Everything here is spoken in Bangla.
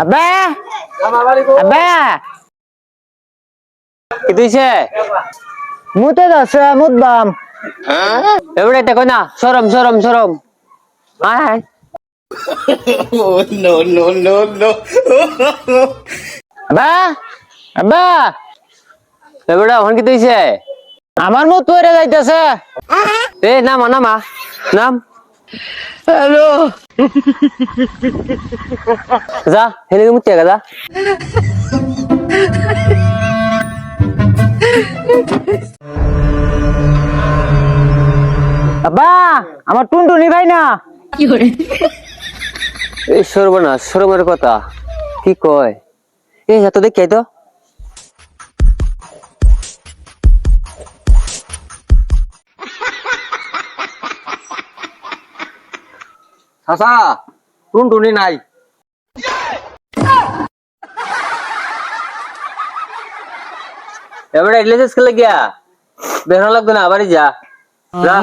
আব্বা। কি তুইছে? মুতে দশ মুত বাম। এবারে দেখো না? সরম সরম সরম। আয় এবারে কি আমার মুত পড়ে যাইতেছে। এ নামা। নাম। হ্যালো। যা হেলে মুতে গা আব্বা আমার টুনটুনি ভাই না। এই সর্বনাশ সরমের কথা। কি কয়? এই এত দেখি তো? চাচা টুনটুনি নাই এবারে এগলে স্কুলে গিয়া বেরোনো লাগবে না বাড়ি যা যা